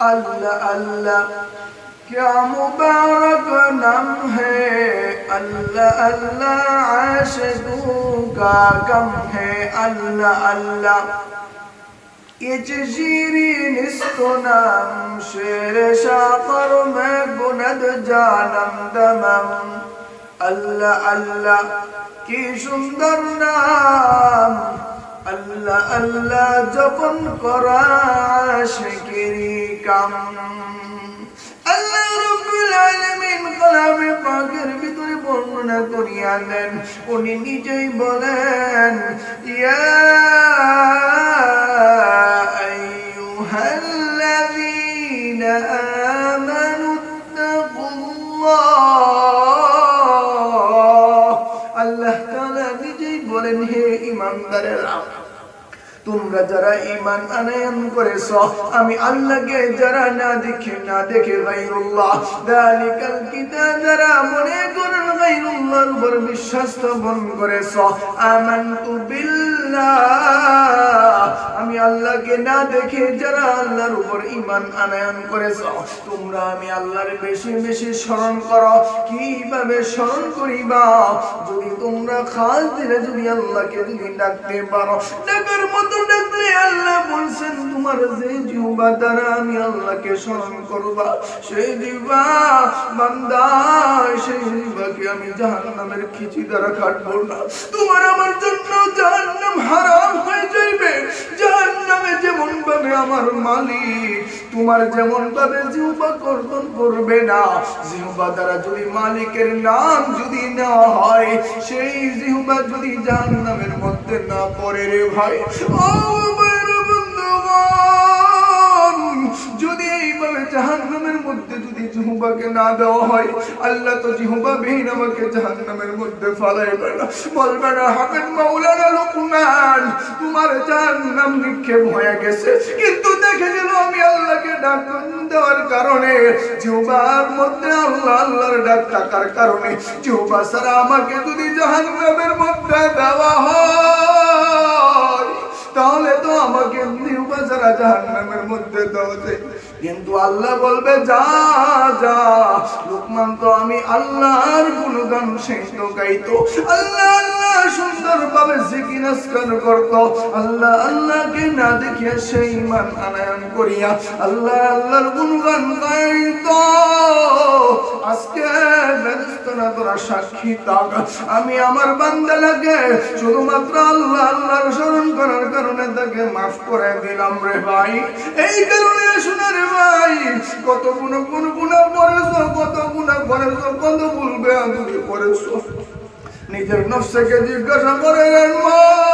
الله الله کیا مبارک نم ہے اللہ اللہ عاشقوں کا غم ہے اللہ اللہ یہ جزیری نست نم. شیر شاطر میں گند جانم دمم. اللہ اللہ کی سندر نام আল্লাহ আল্লাহ জপন করা শিকিরি কাম। আল্লাহ রাব্বুল আলামিন কালামে পাকের ভিতরে বর্ণনা করিয়া দেন। উনি নিজেই বলেন, ইয়া আইয়ুহাল্লাযীনা ইমানদারেরা তোমরা যারা ইমান আনয়ন করেছ আমি আল্লাহকে যারা না দেখে না দেখে গাইরুল্লাহ দালিকাল কিতাব, যারা মনে করেন গাইরুল্লাহর উপর বিশ্বাস স্থাপন করেছ। আমানতু বিল্লাহ। আমি আল্লাহকে না দেখে যারা আল্লাহর উপর করেছ, তোমরা আমি আল্লাহর বেশি বেশি স্মরণ করো। কীভাবে স্মরণ করিবা? যদি তোমরা খাস দিলে যদি আল্লাহকে যদি ডাকতে পারো, ডাকার মতো আল্লাহ বলছেন, তোমার যে জিহ্বা দ্বারা আমি আল্লাহকে স্মরণ করবা, সেই বান্দা, সেই জিহ্বাকে আমি খিচি দ্বারা কাটবো না। তোমার আমার জন্য হারাম হয়ে যাইবে। যেমন ভাবে আমার মালিক, তোমার যেমন ভাবে জিহ্বা কর্তন করবে না। জিহ্বা দ্বারা যদি মালিকের নাম যদি নেওয়া হয়, সেই জিহ্বা যদি জাহান্নামের মধ্যে না পড়ে রে ভাই যদি এইভাবে জাহান্নামের মধ্যে যদি জিহুবাকে না দেওয়া হয়, আল্লাহ তো জিহুবা বিহীন আমাকে জাহান্নামের মধ্যে ফালাইবে না। বলবে না মাওলানা হয়ে গেছে। কিন্তু দেখে গেল আমি আল্লাহকে দেওয়ার কারণে। মধ্যে আল্লাহ আল্লাহর ডাক থাকার কারণে। জিহুবা সারা আমাকে যদি জাহান্নামের মধ্যে দেওয়া হয়, তাহলে তো আমাকে নিউবা যারা জাহান্নামের মধ্যে দেওয়া কিন্তু আল্লাহ বলবে, যা যা, লোকমান তো আমি আল্লাহর গুণগান শেষ তো গাইতো। আল্লাহ আল্লাহ করতো। আল্লাহ, আল্লাহকে না দেখিয়া সেই ইমান আনায়ন করিয়া আল্লাহ, আল্লাহর গুণগান গাইতো। আজকে বেরেস্তারা তোরা সাক্ষী থাক আমি আমার বান্দা লাগে শুধুমাত্র আল্লাহ, আল্লাহর স্মরণ করার কারণে তাকে মাফ করে দিলাম রে ভাই। এই কারণে শুনে রে ভাই, কত গুণ গুণ, গুণা করেছ, কত গুণা করেছ, কত ভুলবে আমি করেছ। নিজের নফসকে জিজ্ঞাসা করে মন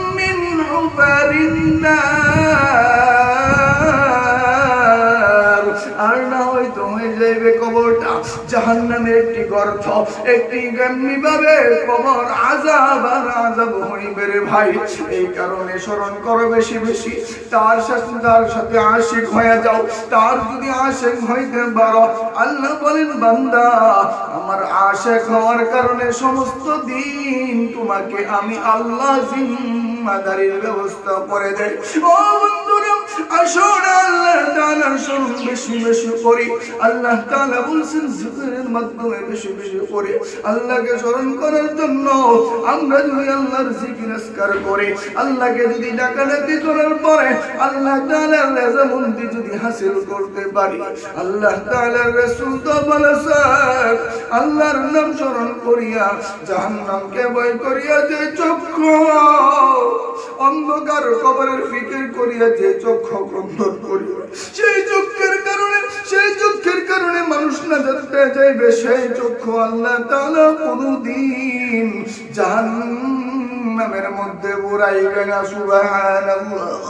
হয়তো হয়ে যাইবে কবরটা। একটি গর্ত, একটি ভাই। এই কারণে স্মরণ করো বেশি বেশি। তার সাথে তার সাথে হয়ে যাও। তার যদি হইতে আল্লাহ বলেন, বান্দা, আমার আশেক হওয়ার কারণে সমস্ত দিন তোমাকে আমি আল্লাহ জিম্মাদারির ব্যবস্থা করে দেয়। ও বন্ধুরা আসুন আল্লাহ তাআলার বেশি বেশি করি আল্লাহ তাআলা বলছেন জিকিরের মাধ্যমে বেশি বেশি করে আল্লাহকে স্মরণ করার জন্য আমরা যদি আল্লাহর জিকির আজকার করে, আল্লাহকে যদি ডাকাডাকি করার পরে আল্লাহ তাআলার রেজামন্দি যদি হাসিল করতে পারি, আল্লাহ তাআলার রাসূল তো বলেছেন আল্লাহর নাম স্মরণ করিয়া জাহান্নামকে ভয় করিয়া যে চক্ষু, অন্ধকার কবরের ফিকির করিয়া যে চক্ষু ক্রন্দন করিয়া সেই চক্ষের কারণে, সেই দুঃখের কারণে মানুষ না যাতে যাইবে। সেই চক্ষু আল্লাহ তাআলা কোনদিন জাহান্নামের মধ্যে বুড়াইবে না, সুবহানাল্লাহ।